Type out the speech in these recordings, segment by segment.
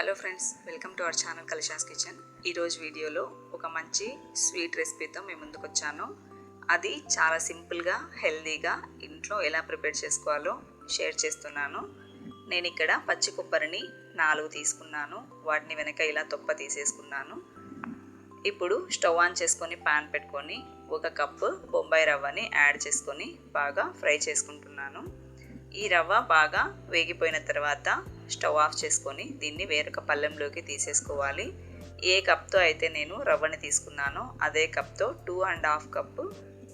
Hello friends welcome to our channel Kalishas kitchen. ఈరోజు వీడియోలో ఒక మంచి స్వీట్ రెసిపీతో మేము ముందుకు వచ్చాను. అది చాలా సింపుల్గా హెల్దీగా ఇంట్లో ఎలా ప్రిపేర్ చేసుకోవాలో షేర్ చేస్తున్నాను. నేను ఇక్కడ పచ్చి కొబ్బరిని నాలుగు తీసుకున్నాను. వాటిని వెనక ఇలా తొప్ప తీసేసుకున్నాను. ఇప్పుడు స్టవ్ ఆన్ చేసుకొని పాన్ పెట్టుకొని ఒక కప్పు బొంబాయి రవ్వని యాడ్ చేసుకొని బాగా ఫ్రై చేసుకుంటున్నాను. ఈ రవ్వ బాగా వేగిపోయిన తర్వాత స్టవ్ ఆఫ్ చేసుకొని దీన్ని వేరొక పళ్ళెంలోకి తీసేసుకోవాలి. ఏ కప్తో అయితే నేను రవ్వని తీసుకున్నానో అదే కప్తో టూ అండ్ హాఫ్ కప్పు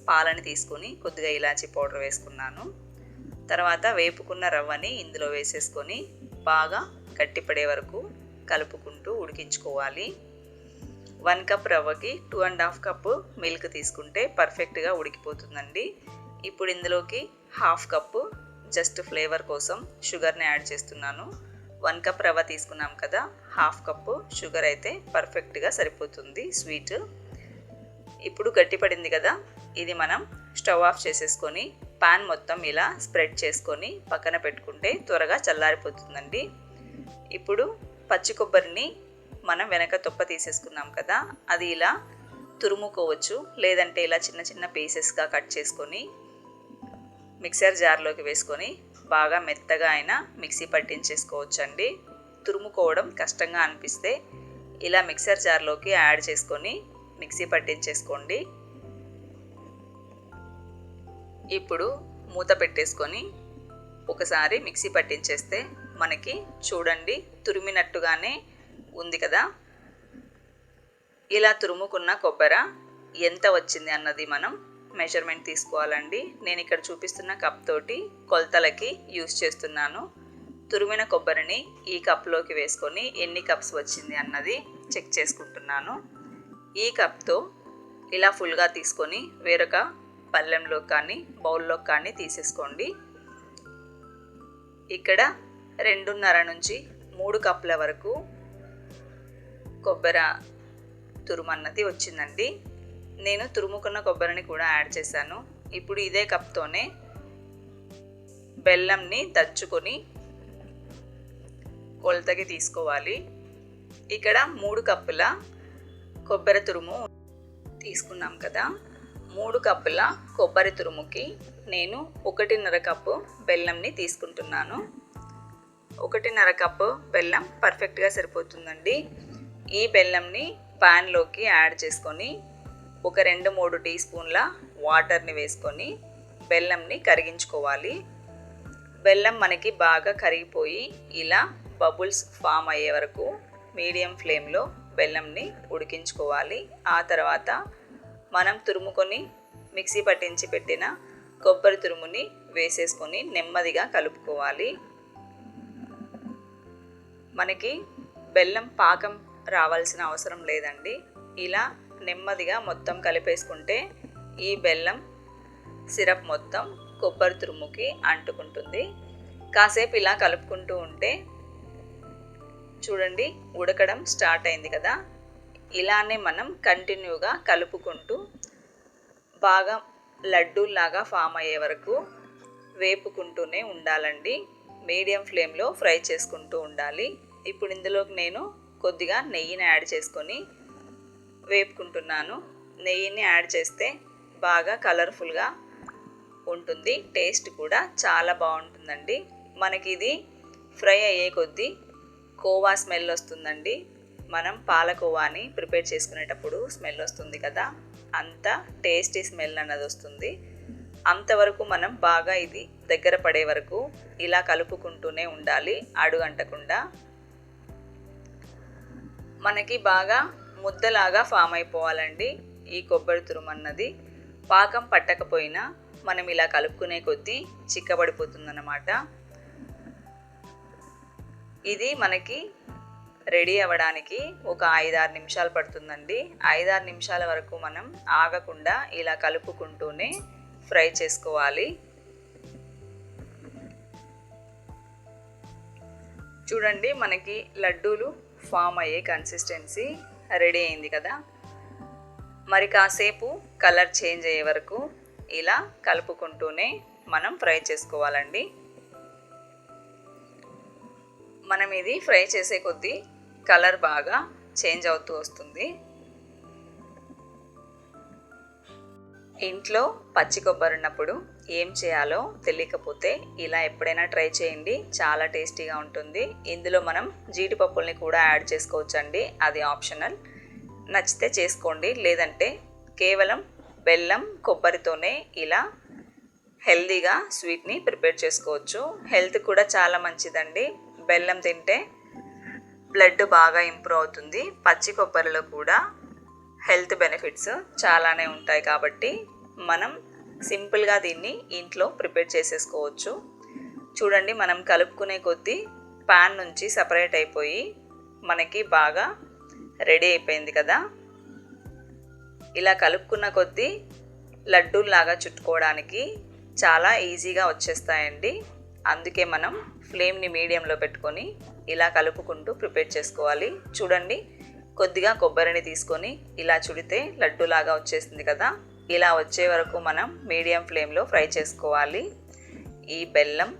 పాలని తీసుకొని కొద్దిగా ఇలాచీ పౌడర్ వేసుకున్నాను. తర్వాత వేపుకున్న రవ్వని ఇందులో వేసేసుకొని బాగా గట్టిపడే వరకు కలుపుకుంటూ ఉడికించుకోవాలి. One cup రవ్వకి two and half cup milk తీసుకుంటే పర్ఫెక్ట్గా ఉడికిపోతుందండి. ఇప్పుడు ఇందులోకి హాఫ్ కప్పు జస్ట్ ఫ్లేవర్ కోసం షుగర్ని యాడ్ చేస్తున్నాను. వన్ కప్ రవ్వ తీసుకున్నాం కదా హాఫ్ కప్పు. షుగర్ అయితే పర్ఫెక్ట్గా సరిపోతుంది స్వీట్. ఇప్పుడు గట్టిపడింది కదా ఇది మనం స్టవ్ ఆఫ్ చేసేసుకొని పాన్ మొత్తం ఇలా స్ప్రెడ్ చేసుకొని పక్కన పెట్టుకుంటే త్వరగా చల్లారిపోతుందండి. ఇప్పుడు పచ్చి కొబ్బరిని మనం వెనక తొప్ప తీసేసుకున్నాం కదా అది ఇలా తురుముకోవచ్చు లేదంటే ఇలా చిన్న చిన్న పీసెస్గా కట్ చేసుకొని మిక్సర్ జార్లోకి వేసుకొని బాగా మెత్తగా అయినా మిక్సీ పట్టించేసుకోవచ్చు అండి తురుముకోవడం కష్టంగా అనిపిస్తే ఇలా మిక్సర్ జార్లోకి యాడ్ చేసుకొని మిక్సీ పట్టించేసుకోండి. ఇప్పుడు మూత పెట్టేసుకొని ఒకసారి మిక్సీ పట్టించేస్తే మనకి చూడండి తురిమినట్టుగానే ఉంది కదా. ఇలా తురుముకున్న కొబ్బర ఎంత వచ్చింది అన్నది మనం మెజర్మెంట్ తీసుకోవాలండి. నేను ఇక్కడ చూపిస్తున్న కప్ తోటి కొలతలకి యూస్ చేస్తున్నాను. తురిమిన కొబ్బరిని ఈ కప్లోకి వేసుకొని ఎన్ని కప్స్ వచ్చింది అన్నది చెక్ చేసుకుంటున్నాను. ఈ కప్తో ఇలా ఫుల్గా తీసుకొని వేరొక పళ్ళెంలో కానీ బౌల్లో కానీ తీసేసుకోండి. ఇక్కడ రెండున్నర నుంచి మూడు కప్పుల వరకు కొబ్బరి తురుమన్నది వచ్చిందండి. నేను తురుముకున్న కొబ్బరిని కూడా యాడ్ చేశాను. ఇప్పుడు ఇదే కప్తోనే బెల్లంని దంచుకొని కొలతకి తీసుకోవాలి. ఇక్కడ మూడు కప్పుల కొబ్బరి తురుము తీసుకున్నాం కదా. మూడు కప్పుల కొబ్బరి తురుముకి నేను ఒకటిన్నర కప్పు బెల్లంని తీసుకుంటున్నాను. ఒకటిన్నర కప్పు బెల్లం పర్ఫెక్ట్గా సరిపోతుందండి. ఈ బెల్లంని ప్యాన్లోకి యాడ్ చేసుకొని ఒక రెండు మూడు టీ స్పూన్ల వాటర్ని వేసుకొని బెల్లంని కరిగించుకోవాలి. బెల్లం మనకి బాగా కరిగిపోయి ఇలా బబుల్స్ ఫామ్ అయ్యే వరకు మీడియం ఫ్లేమ్లో బెల్లంని ఉడికించుకోవాలి. ఆ తర్వాత మనం తురుముకొని మిక్సీ పట్టించి పెట్టిన కొబ్బరి తురుముని వేసేసుకొని నెమ్మదిగా కలుపుకోవాలి. మనకి బెల్లం పాకం రావాల్సిన అవసరం లేదండి. ఇలా నెమ్మదిగా మొత్తం కలిపేసుకుంటే ఈ బెల్లం సిరప్ మొత్తం కొబ్బరి తురుముకి అంటుకుంటుంది. కాసేపు ఇలా కలుపుకుంటూ ఉంటే చూడండి ఉడకడం స్టార్ట్ అయింది కదా. ఇలానే మనం కంటిన్యూగా కలుపుకుంటూ బాగా లడ్డూలాగా ఫామ్ అయ్యే వరకు వేపుకుంటూనే ఉండాలండి. మీడియం ఫ్లేమ్లో ఫ్రై చేసుకుంటూ ఉండాలి. ఇప్పుడు ఇందులోకి నేను కొద్దిగా నెయ్యిని యాడ్ చేసుకొని వేపుకుంటున్నాను. నెయ్యిని యాడ్ చేస్తే బాగా కలర్ఫుల్గా ఉంటుంది. టేస్ట్ కూడా చాలా బాగుంటుందండి. మనకి ఇది ఫ్రై అయ్యే కొద్దీ కోవా స్మెల్ వస్తుందండి. మనం పాలకోవాని ప్రిపేర్ చేసుకునేటప్పుడు స్మెల్ వస్తుంది కదా అంత టేస్టీ స్మెల్ అన్నది వస్తుంది. అంతవరకు మనం బాగా ఇది దగ్గర పడే వరకు ఇలా కలుపుకుంటూనే ఉండాలి అడుగంటకుండా. మనకి బాగా ముద్దలాగా ఫామ్ అయిపోవాలండి ఈ కొబ్బరి తురుమన్నది. పాకం పట్టకపోయినా మనం ఇలా కలుపుకునే కొద్దీ చిక్కబడిపోతుందన్నమాట. ఇది మనకి రెడీ అవ్వడానికి ఒక ఐదారు నిమిషాలు పడుతుందండి. ఐదారు నిమిషాల వరకు మనం ఆగకుండా ఇలా కలుపుకుంటూనే ఫ్రై చేసుకోవాలి. చూడండి మనకి లడ్డూలు ఫామ్ అయ్యే కన్సిస్టెన్సీ. రెడీ అయింది కదా? మరి కాసేపు కలర్ చేంజ్ అయ్యే వరకు ఇలా కలుపుకుంటూనే మనం ఫ్రై చేసుకోవాలండి. మనం ఇది ఫ్రై చేసే కొద్దీ కలర్ బాగా చేంజ్ అవుతూ వస్తుంది. ఇంట్లో పచ్చి కొబ్బరి ఉన్నప్పుడు ఏం చేయాలో తెలియకపోతే ఇలా ఎప్పుడైనా ట్రై చేయండి. చాలా టేస్టీగా ఉంటుంది. ఇందులో మనం జీడిపప్పుల్ని కూడా యాడ్ చేసుకోవచ్చండి. అది ఆప్షనల్. నచ్చితే చేసుకోండి. లేదంటే కేవలం బెల్లం కొబ్బరితోనే ఇలా హెల్దీగా స్వీట్ని ప్రిపేర్ చేసుకోవచ్చు. హెల్త్ కూడా చాలా మంచిదండి. బెల్లం తింటే బ్లడ్ బాగా ఇంప్రూవ్ అవుతుంది. పచ్చి కొబ్బరిలో కూడా హెల్త్ బెనిఫిట్స్ చాలానే ఉంటాయి కాబట్టి మనం సింపుల్గా దీన్ని ఇంట్లో ప్రిపేర్ చేసేసుకోవచ్చు. చూడండి మనం కలుపుకునే కొద్దీ పాన్ నుంచి సపరేట్ అయిపోయి మనకి బాగా రెడీ అయిపోయింది కదా. ఇలా కలుపుకున్న కొద్దీ లడ్డూలాగా చుట్టుకోవడానికి చాలా ఈజీగా వచ్చేస్తాయండి. అందుకే మనం ఫ్లేమ్ని మీడియంలో పెట్టుకొని ఇలా కలుపుకుంటూ ప్రిపేర్ చేసుకోవాలి. చూడండి కొద్దిగా కొబ్బరిని తీసుకొని ఇలా చుడితే లడ్డూలాగా వచ్చేసింది కదా. ఇలా వచ్చే వరకు మనం మీడియం ఫ్లేమ్లో ఫ్రై చేసుకోవాలి. ఈ బెల్లం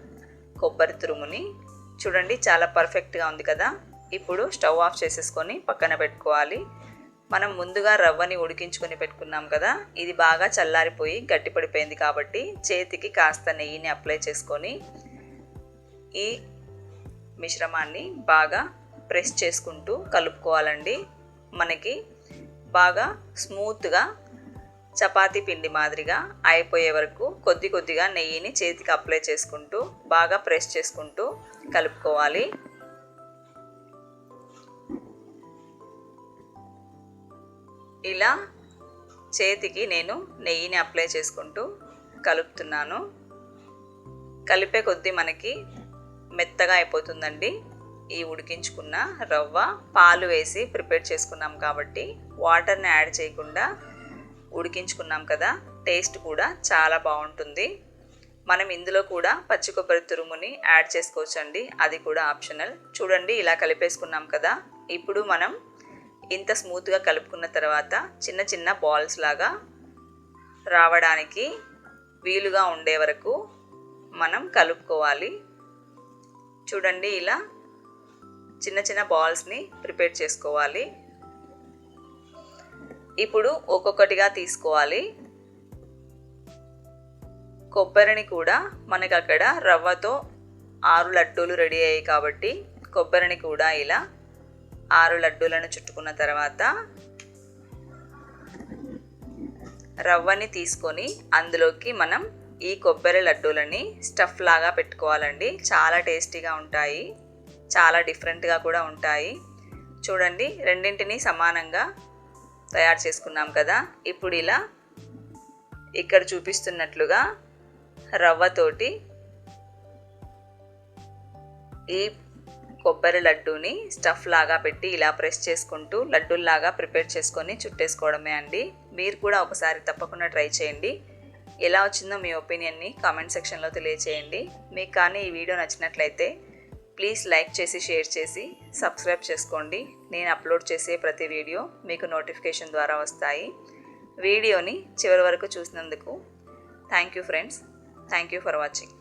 కొబ్బరి తురుముని చూడండి చాలా పర్ఫెక్ట్గా ఉంది కదా. ఇప్పుడు స్టవ్ ఆఫ్ చేసేసుకొని పక్కన పెట్టుకోవాలి. మనం ముందుగా రవ్వని ఉడికించుకొని పెట్టుకున్నాం కదా. ఇది బాగా చల్లారిపోయి గట్టిపడిపోయింది కాబట్టి చేతికి కాస్త నెయ్యిని అప్లై చేసుకొని ఈ మిశ్రమాన్ని బాగా ప్రెస్ చేసుకుంటూ కలుపుకోవాలండి. మనకి బాగా స్మూత్గా చపాతీ పిండి మాదిరిగా అయిపోయే వరకు కొద్ది కొద్దిగా నెయ్యిని చేతికి అప్లై చేసుకుంటూ బాగా ప్రెస్ చేసుకుంటూ కలుపుకోవాలి. ఇలా చేతికి నేను నెయ్యిని అప్లై చేసుకుంటూ కలుపుతున్నాను. కలిపే కొద్దీ మనకి మెత్తగా అయిపోతుందండి. ఈ ఉడికించుకున్న రవ్వ పాలు వేసి ప్రిపేర్ చేసుకున్నాం కాబట్టి వాటర్ని యాడ్ చేయకుండా ఉడికించుకున్నాం కదా టేస్ట్ కూడా చాలా బాగుంటుంది. మనం ఇందులో కూడా పచ్చి కొబ్బరి తురుముని యాడ్ చేసుకోవచ్చండి. అది కూడా ఆప్షనల్. చూడండి ఇలా కలిపేసుకున్నాం కదా. ఇప్పుడు మనం ఇంత స్మూత్గా కలుపుకున్న తర్వాత చిన్న చిన్న బాల్స్ లాగా రావడానికి వీలుగా ఉండే వరకు మనం కలుపుకోవాలి. చూడండి ఇలా చిన్న చిన్న బాల్స్ని ప్రిపేర్ చేసుకోవాలి. ఇప్పుడు ఒక్కొక్కటిగా తీసుకోవాలి. కొబ్బరిని కూడా మనకు అక్కడ రవ్వతో ఆరు లడ్డూలు రెడీ అయ్యాయి కాబట్టి కొబ్బరిని కూడా ఇలా ఆరు లడ్డూలను చుట్టుకున్న తర్వాత రవ్వని తీసుకొని అందులోకి మనం ఈ కొబ్బరి లడ్డూలని స్టఫ్ లాగా పెట్టుకోవాలండి. చాలా టేస్టీగా ఉంటాయి. చాలా డిఫరెంట్గా కూడా ఉంటాయి. చూడండి రెండింటిని సమానంగా తయారు చేసుకున్నాం కదా. ఇప్పుడు ఇలా ఇక్కడ చూపిస్తున్నట్లుగా రవ్వతోటి ఈ కొబ్బరి లడ్డూని స్టఫ్ లాగా పెట్టి ఇలా ప్రెస్ చేసుకుంటూ లడ్డూల్లాగా ప్రిపేర్ చేసుకొని చుట్టేసుకోవడమే అండి. మీరు కూడా ఒకసారి తప్పకుండా ట్రై చేయండి. ఎలా వచ్చిందో మీ ఒపీనియన్ని కామెంట్ సెక్షన్లో తెలియచేయండి. మీకు కానీ ఈ వీడియో నచ్చినట్లయితే ప్లీజ్ లైక్ చేసి షేర్ చేసి సబ్స్క్రైబ్ చేసుకోండి. నేను అప్లోడ్ చేసే ప్రతి వీడియో మీకు నోటిఫికేషన్ ద్వారా వస్తాయి. వీడియోని చివరి వరకు చూసినందుకు thank you friends. Thank you for watching.